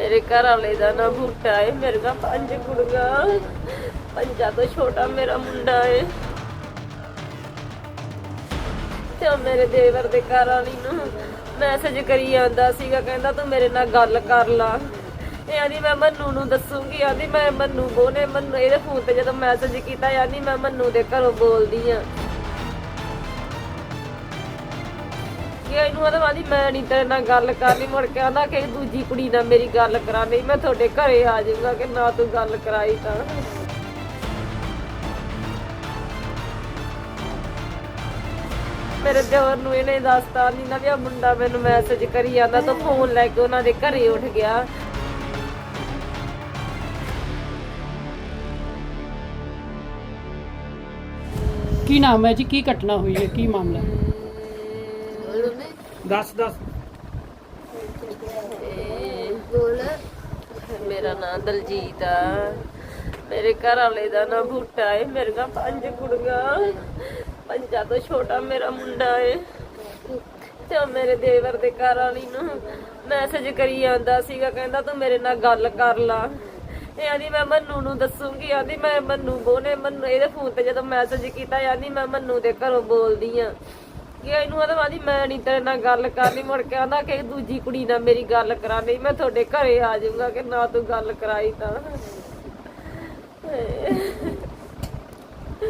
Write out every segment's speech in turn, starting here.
ਮੇਰੇ ਘਰ ਵਾਲੇ ਦਾ ਨਾਂ ਬੂਟਾ ਹੈ, ਮੇਰੇ ਕੋਲ ਪੰਜ ਕੁੜੀਆਂ ਪੰਜਾਂ ਤੋਂ ਛੋਟਾ ਮੇਰਾ ਮੁੰਡਾ ਹੈ। ਤੇ ਉਹ ਮੇਰੇ ਦੇਵਰ ਦੇ ਘਰ ਵਾਲੀ ਨੂੰ ਮੈਸੇਜ ਕਰੀ ਜਾਂਦਾ ਸੀਗਾ, ਕਹਿੰਦਾ ਤੂੰ ਮੇਰੇ ਨਾਲ ਗੱਲ ਕਰ ਲਾ। ਯਾਨੀ ਮੈਂ ਮੰਨੂ ਨੂੰ ਦੱਸੂਗੀ। ਆਂਦੀ, ਮੈਂ ਮੰਨੂ ਬੋਨੇ ਮੰਨੂ ਇਹਦੇ ਫੋਨ ਤੇ ਜਦੋਂ ਮੈਸੇਜ ਕੀਤਾ ਯਾਨੀ ਮੈਂ ਮੰਨੂ ਦੇ ਘਰੋਂ ਬੋਲਦੀ ਆ। ਕਿ ਇਹਨੂੰ ਆਦਾ ਆਂਦੀ ਮੈਂ ਨਹੀਂ ਤੇਰੇ ਨਾਲ ਗੱਲ ਕਰਨੀ, ਮੁੜ ਕੇ ਆਂਦਾ ਕਿ ਦੂਜੀ ਕੁੜੀ ਨਾਲ ਮੇਰੀ ਗੱਲ ਕਰਾਣੀ ਮੈਂ ਤੁਹਾਡੇ ਘਰੇ ਆ ਜਾਊਂਗਾ ਕਿ ਨਾ ਤੂੰ ਗੱਲ ਕਰਾਈ ਤਾਂ। ਮੇਰੇ ਦਿਓਰ ਨੂੰ ਇਹਨੇ ਦੱਸਤਾ ਨਹੀਂ ਨਾ ਵੀ ਆਹ ਮੁੰਡਾ ਮੈਨੂੰ ਮੈਸੇਜ ਕਰੀ ਜਾਂਦਾ, ਤਾਂ ਫੋਨ ਲੈ ਕੇ ਉਹਨਾਂ ਦੇ ਘਰੇ ਉੱਠ ਗਿਆ। ਕੀ ਨਾਮ ਹੈ ਜੀ? ਕੀ ਘਟਨਾ ਹੋਈ ਹੈ? ਕੀ ਮਾਮਲਾ ਹੈ? ਦੱਸ ਦੱਸ। ਮੇਰਾ ਨਾਮ ਦਲਜੀਤ ਆ। ਮੇਰੇ ਘਰ ਵਾਲੇ ਦਾ ਨਾਮ ਬੂਟਾ ਹੈ ਮੇਰੇ ਕੋਲ ਪੰਜ ਕੁੜੀਆਂ। ਪੰਜਾਂ ਤੋਂ ਛੋਟਾ ਮੇਰਾ ਮੁੰਡਾ ਹੈ ਤੇ ਉਹ ਮੇਰੇ ਦੇਵਰ ਦੇ ਘਰ ਵਾਲੀ ਨੂੰ ਮੈਸੇਜ ਕਰੀ ਜਾਂਦਾ ਸੀਗਾ। ਕਹਿੰਦਾ ਤੂੰ ਮੇਰੇ ਨਾਲ ਗੱਲ ਕਰ ਲਾ। ਇਹ ਮੈਂ ਮੰਨੂ ਨੂੰ ਦੱਸੂਗੀ। ਆਂਦੀ, ਮੈਂ ਮੰਨੂ ਬੋਨੇ ਮੰਨੂ, ਇਹਦੇ ਫੋਨ ਤੇ ਜਦੋਂ ਮੈਸੇਜ ਕੀਤਾ ਆਂਦੀ, ਮੈਂ ਮੰਨੂ ਦੇ ਘਰੋਂ ਬੋਲਦੀ ਆ। ਕਿ ਇਹਨੂੰ ਆਦਾ ਆਂਦੀ ਮੈਂ ਨਹੀਂ ਤੇਰੇ ਨਾਲ ਗੱਲ ਕਰਨੀ। ਮੁੜ ਕੇ ਆਂਦਾ ਕਿ ਦੂਜੀ ਕੁੜੀ ਨਾਲ ਮੇਰੀ ਗੱਲ ਕਰਾ ਲਈ ਮੈਂ ਤੁਹਾਡੇ ਘਰੇ ਆ ਜਾਊਂਗਾ ਕਿ ਨਾ ਤੂੰ ਗੱਲ ਕਰਾਈ ਤਾਂ।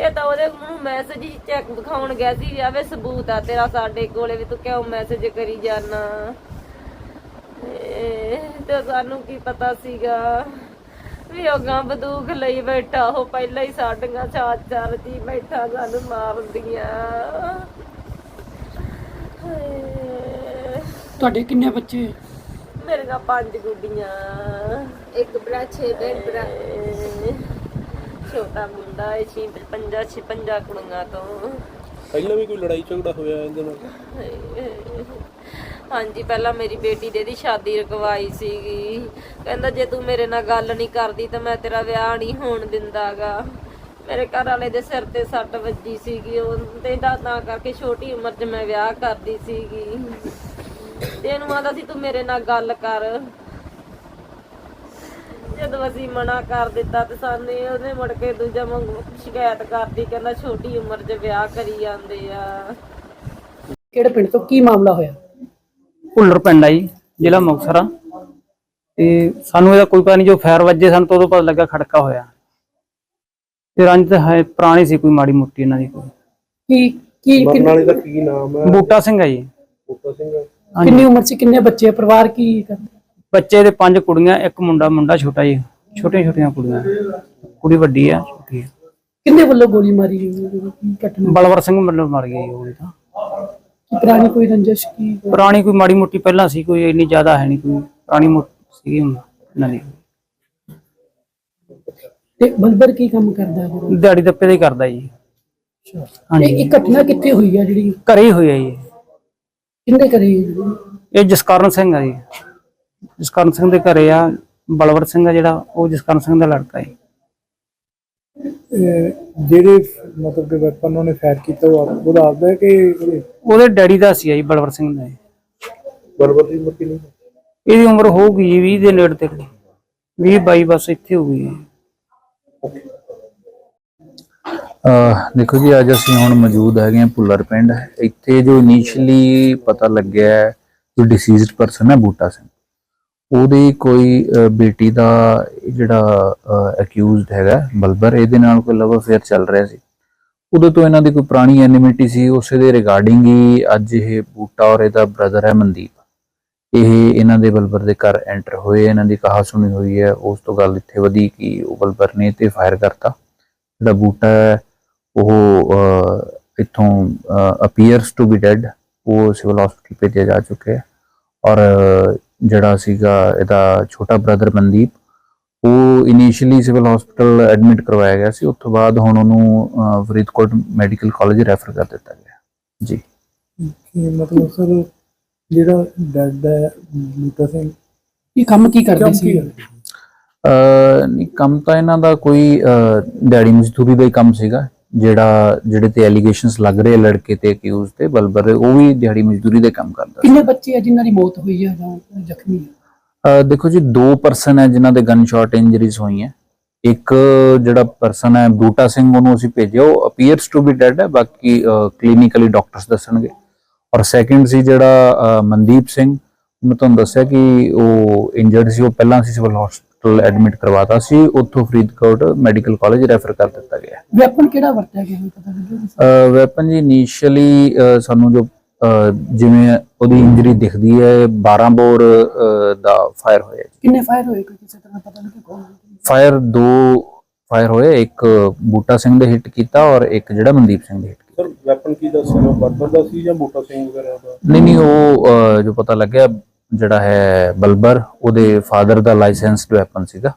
ਇਹ ਤਾਂ ਉਹਦੇ ਨੂੰ ਮੈਸੇਜ ਹੀ ਚੈੱਕ ਦਿਖਾਉਣ ਗਿਆ ਸੀ ਵੀ ਆਵੇ ਸਬੂਤ ਆ ਤੇਰਾ ਸਾਡੇ ਕੋਲੇ ਵੀ ਤੂੰ ਕਿਉਂ ਮੈਸੇਜ ਕਰੀ ਇਹ ਤੇ ਸਾਨੂੰ ਕੀ ਪਤਾ ਸੀਗਾ ਵੀ ਉਹ ਗਾਂ ਬੰਦੂਕ ਲਈ ਬੈਠਾ ਉਹ ਪਹਿਲਾਂ ਹੀ ਸਾਡੀਆਂ ਚਾਰ ਚਾਰ ਜੀ ਬੈਠਾ ਸਾਨੂੰ ਮਾਰਦੀਆਂ। ਤੁਹਾਡੇ ਕਿੰਨੇ ਬੱਚੇ? ਮੇਰੇ ਨਾਲ ਪੰਜ ਗੁੱਡੀਆਂ। ਇੱਕ ਭਰਾ ਛੇ ਭੈਣ ਭਰਾ। ਛੋਟਾ ਮੁੰਡਾ ਹੈ ਛੇ ਪੰਜਾ ਛੇ ਪੰਜਾ ਕੁੜੀਆਂ ਤੋਂ। ਪਹਿਲਾਂ ਵੀ ਕੋਈ ਲੜਾਈ ਝਗੜਾ ਹੋਇਆ ਇਹਦੇ ਨਾਲ? ਹਾਂਜੀ ਪਹਿਲਾਂ ਮੇਰੀ ਬੇਟੀ ਦੇ ਦੀ ਸ਼ਾਦੀ ਰਕਵਾਈ ਸੀਗੀ। ਕਹਿੰਦਾ ਜੇ ਤੂੰ ਮੇਰੇ ਨਾਲ ਗੱਲ ਨਹੀਂ ਕਰਦੀ ਤਾਂ ਮੈਂ ਤੇਰਾ ਵਿਆਹ ਨਹੀਂ ਹੋਣ ਦਿੰਦਾਗਾ। ਮੇਰੇ ਘਰ ਵਾਲੇ ਦੇ ਸਿਰ ਤੇ ਸੱਟ ਵੱਜੀ ਸੀਗੀ। ਉਹ ਤੇ ਦਾ ਤਾਂ ਕਰਕੇ ਛੋਟੀ ਉਮਰ 'ਚ ਮੈਂ ਵਿਆਹ ਕਰਦੀ ਸੀਗੀ। ਤੇ ਇਹਨੂੰ ਆਦਾ ਸੀ ਤੂੰ ਮੇਰੇ ਨਾਲ ਗੱਲ ਕਰ। ਜਦੋਂ ਅਸੀਂ ਮਨਾ ਕਰ ਦਿੱਤਾ ਤੇ ਸਾਨੂੰ ਉਹਨੇ ਮੁੜ ਕੇ ਦੂਜਾ ਮੰਗ ਸ਼ਿਕਾਇਤ ਕਰਦੀ ਕਹਿੰਦਾ ਛੋਟੀ ਉਮਰ 'ਚ ਵਿਆਹ ਕਰੀ ਜਾਂਦੇ ਆ। ਕਿਹੜੇ ਪਿੰਡ ਤੋਂ ਕੀ ਮਾਮਲਾ ਹੋਇਆ? ਭੁੱਲਰ ਪਿੰਡ ਆ ਜੀ ਜ਼ਿਲ੍ਹਾ ਮੁਕਤਸਰ ਆ। ਤੇ ਸਾਨੂੰ ਇਹਦਾ ਕੋਈ ਪਤਾ ਨਹੀਂ ਜੋ ਫਾਇਰ ਵੱਜੇ ਸਾਨੂੰ ਤਾਂ ਉਦੋਂ ਪਤਾ ਲੱਗਾ ਖੜਕਾ ਹੋਇਆ। ਤੇ ਰੰਜ ਤਾਂ ਹੈ ਪੁਰਾਣੀ ਸੀ ਕੋਈ ਮਾੜੀ ਮੋਟੀ ਇਹਨਾਂ ਦੀ ਕੋਈ। ਕੀ ਕੀ ਮਰਨ ਵਾਲੇ ਦਾ ਕੀ ਨਾਮ ਹੈ? ਬੂਟਾ ਸਿੰਘ ਆ ਜੀ। ਬੂਟਾ ਸਿੰਘ ਹਾਂਜੀ ਕਿੰਨੀ ਉਮਰ 'ਚ ਕਿੰਨੇ ਬੱਚੇ ਪਰਿਵਾਰ ਕੀ ਕਰਦੇ? ਬੱਚੇ ਦੇ ਪੰਜ ਕੁੜੀਆਂ ਇੱਕ ਮੁੰਡਾ ਮੁੰਡਾ ਛੋਟਾ ਜੀ। ਛੋਟੀਆਂ ਛੋਟੀਆਂ ਕੁੜੀਆਂ। ਕੁੜੀ ਵੱਡੀ ਆ ਛੋਟੀ ਆ। ਕਿੰਨੇ ਵੱਲੋਂ ਗੋਲੀ ਮਾਰੀ ਗਈ? ਘਟਨਾ? ਬਲਵਰ ਸਿੰਘ ਮਤਲਬ ਮਰ ਗਿਆ ਜੀ ਉਹ ਤਾਂ। ਪੁਰਾਣੀ ਕੋਈ ਰੰਜਿਸ਼ ਕੀ? ਪੁਰਾਣੀ ਕੋਈ ਮਾੜੀ ਮੋਟੀ ਪਹਿਲਾਂ ਸੀ ਕੋਈ ਇੰਨੀ ਜ਼ਿਆਦਾ ਹੈ ਨਹੀਂ ਕੋਈ। ਪੁਰਾਣੀ ਮੋਟੀ ਸੀ ਇਹਨਾਂ ਦੀ। ਤੇ ਬਲਬਰ ਕੀ ਕੰਮ ਕਰਦਾ ਹੈ ਦਿਹਾੜੀ ਦੱਪੇ ਦਾ ਹੀ ਕਰਦਾ ਜੀ। ਹਾਂਜੀ। ਇਹ ਘਟਨਾ ਕਿੱਥੇ ਹੋਈ ਹੈ ਜਿਹੜੀ? ਘਰੇ ਹੀ ਹੋਇਆ ਜੀ। ਕਿੰਨੇ ਜਿਹੜੀ? ਇਹ ਜਸਕਰਨ ਸਿੰਘ ਆ ਜੀ। ਜਸਕਰਨ ਸਿੰਘ ਦੇ ਘਰੇ ਆ ਬਲਵਰ ਸਿੰਘ ਆ ਜਿਹੜਾ ਉਹ ਜਸਕਰਨ ਸਿੰਘ ਦਾ ਲੜਕਾ ਹੈ। ਜਿਹੜੇ ਮਤਲਬ ਕਿ ਵੈਪਨ ਉਹਨੇ ਫਾਇਰ ਕੀਤਾ ਉਹ ਆਪ- ਉਹਦਾ ਆਪਦਾ ਹੈ ਕਿ ਉਹਦੇ? ਉਹਦੇ ਡੈਡੀ ਦਾ ਸੀ ਆ ਜੀ ਬਲਵਰ ਸਿੰਘ ਦਾ। ਬਰਬਰ ਦੀ ਮੁੱਕੀ ਨਹੀਂ ਇਹਦੀ ਉਮਰ ਹੋਊਗੀ ਜੀ 20 ਦੇ ਨੇੜੇ ਤੇੜੇ। 20 22 ਬਸ ਇੱਥੇ ਹੋਊਗੀ ਜੀ ਅਹ ਦੇਖੋ ਜੀ ਅੱਜ ਅਸੀਂ ਹੁਣ ਮੌਜੂਦ ਹੈਗੇ ਹਾਂ ਭੁੱਲਰ ਪਿੰਡ। ਇੱਥੇ ਜੋ ਇਨੀਸ਼ੀਅਲੀ ਪਤਾ ਲੱਗਿਆ ਹੈ, ਜੋ ਡਿਸੀਜ਼ਡ ਪਰਸਨ ਹੈ ਬੂਟਾ ਸਿੰਘ। ਉਹਦੀ ਕੋਈ ਬੇਟੀ ਦਾ ਜਿਹੜਾ ਅਕਿਊਜ਼ਡ ਹੈਗਾ ਬਲਬਰ ਇਹਦੇ ਨਾਲ ਕੋਈ ਲਵ ਅਫੇਅਰ ਚੱਲ ਰਿਹਾ ਸੀ। ਉਦੋਂ ਤੋਂ ਇਹਨਾਂ ਦੀ ਕੋਈ ਪੁਰਾਣੀ ਐਨਿਮਿਟੀ ਸੀ ਉਸੇ ਦੇ ਰਿਗਾਰਡਿੰਗ ਹੀ ਅੱਜ ਇਹ ਬੂਟਾ ਔਰ ਇਹਦਾ ਬ੍ਰਦਰ ਹੈ ਮਨਦੀਪ। ਇਹ ਇਹਨਾਂ ਦੇ ਬਲਬਰ ਦੇ ਘਰ ਐਂਟਰ ਹੋਏ ਇਹਨਾਂ ਦੀ ਕਹਾ ਸੁਣੀ ਹੋਈ ਹੈ। ਉਸ ਤੋਂ ਗੱਲ ਇੱਥੇ ਵਧੀ ਕਿ ਉਹ ਬਲਬਰ ਨੇ ਤੇ ਫਾਇਰ ਕਰਤਾ। ਜਿਹੜਾ ਬੂਟਾ ਹੈ ਉਹ ਅਹ, ਇੱਥੋਂ ਅਪੀਅਰਸ ਟੂ ਬੀ ਡੈਡ ਉਹ ਸਿਵਲ ਹਸਪੀਟਲ ਭੇਜਿਆ ਜਾ ਚੁੱਕਿਆ ਹੈ। ਔਰ ਜਿਹੜਾ ਸੀਗਾ ਇਹਦਾ ਛੋਟਾ ਬ੍ਰਦਰ ਮਨਦੀਪ ਉਹ ਇਨੀਸ਼ੀਅਲੀ ਸਿਵਲ ਹਸਪੀਟਲ ਐਡਮਿਟ ਕਰਵਾਇਆ ਗਿਆ ਸੀ ਉਸ ਤੋਂ ਬਾਅਦ ਹੁਣ ਉਹਨੂੰ ਫਰੀਦਕੋਟ ਮੈਡੀਕਲ ਕਾਲਜ ਰੈਫਰ ਕਰ ਦਿੱਤਾ ਗਿਆ। ਜੀ। ਮਤਲਬ ਸਰ ਜਿਹੜਾ ਡੈਡ ਹੈ ਬੂਟਾ ਸਿੰਘ ਇਹ ਕੰਮ ਕੀ ਕਰਦੇ ਸੀ? ਅਹ ਨਹੀਂ ਕੰਮ ਤਾਂ ਇਹਨਾਂ ਦਾ ਕੋਈ ਦਿਹਾੜੀ ਮਜ਼ਦੂਰੀ ਦਾ ਹੀ ਕੰਮ ਸੀਗਾ। ਜਿਹੜਾ ਜਿਹੜੇ ਤੇ ਐਲੀਗੇਸ਼ਨਸ ਲੱਗ ਰਹੇ ਆ ਲੜਕੇ ਤੇ ਅਕਿਊਜ਼ ਤੇ ਬਲਬਰ ਉਹ ਵੀ ਦਿਹਾੜੀ ਮਜ਼ਦੂਰੀ ਦੇ ਕੰਮ ਕਰਦਾ ਕਿੰਨੇ ਬੱਚੇ ਆ ਜਿਨ੍ਹਾਂ ਦੀ ਮੌਤ ਹੋਈ ਹੈ ਜਾਂ ਜ਼ਖਮੀ ਆ? ਅਹ ਦੇਖੋ ਜੀ ਦੋ ਪਰਸਨ ਹੈ ਜਿਨ੍ਹਾਂ ਦੇ ਗਨ ਸ਼ਾਟ ਇੰਜਰੀਜ਼ ਹੋਈਆਂ। ਇੱਕ ਜਿਹੜਾ ਪਰਸਨ ਹੈ ਬੂਟਾ ਸਿੰਘ ਉਹਨੂੰ ਅਸੀਂ ਭੇਜਿਆ। ਉਹ ਅਪੀਅਰਸ ਟੂ ਬੀ ਡੈਡ ਹੈ ਬਾਕੀ ਕਲੀਨਿਕਲੀ ਡਾਕਟਰਸ ਦੱਸਣਗੇ। ਔਰ ਸੈਕਿੰਡ ਸੀ ਜਿਹੜਾ ਮਨਦੀਪ ਸਿੰਘ। ਮੈਂ ਤੁਹਾਨੂੰ ਦੱਸਿਆ ਕਿ ਉਹ ਇੰਜਰਡ ਸੀ ਉਹ ਪਹਿਲਾਂ ਸੀ ਸਿਵਲ ਹਸਪੀਟਲ ਐਡਮਿਟ ਕਰਵਾਤਾ ਸੀ ਉੱਥੋਂ ਫਰੀਦਕੋਟ ਮੈਡੀਕਲ ਕਾਲਜ ਰੈਫਰ ਕਰ ਦਿੱਤਾ ਗਿਆ। ਵੈਪਨ ਕਿਹੜਾ ਵਰਤਿਆ ਗਿਆ ਪਤਾ ਲੱਗਿਆ ਵੈਪਨ ਜੀ ਇਨੀਸ਼ੀਅਲੀ ਸਾਨੂੰ ਜੋ ਜਿਵੇਂ ਉਹਦੀ ਇੰਜਰੀ ਦਿਖਦੀ ਹੈ 12 ਬੋਰ ਦਾ ਫਾਇਰ ਹੋਇਆ ਕਿੰਨੇ ਫਾਇਰ ਹੋਏ ਕੋਈ ਕਿਸੇ ਤਰ੍ਹਾਂ ਪਤਾ ਲੱਗਿਆ ਕੌਣ ਫਾਇਰ ਦੋ ਫਾਇਰ ਹੋਏ ਇੱਕ ਬੂਟਾ ਸਿੰਘ ਦੇ ਹਿੱਟ ਕੀਤਾ ਔਰ ਇੱਕ ਜਿਹੜਾ ਮਨਦੀਪ ਸਿੰਘ ਦੇ ਹਿੱਟ ਕੀਤਾ। ਸਰ ਵੈਪਨ ਕੀ ਦੱਸਿਆ? ਬਰਬਰ ਦਾ ਸੀ ਜਾਂ ਬੂਟਾ ਸਿੰਘ ਵਗੈਰਾ ਦਾ? ਨਹੀਂ ਨਹੀਂ ਉਹ ਜੋ ਪਤਾ ਲੱਗਿਆ ਜਿਹੜਾ ਹੈ ਬਲਬਰ ਉਹਦੇ ਫਾਦਰ ਦਾ ਲਾਇਸੈਂਸਡ ਵੈਪਨ ਸੀਗਾ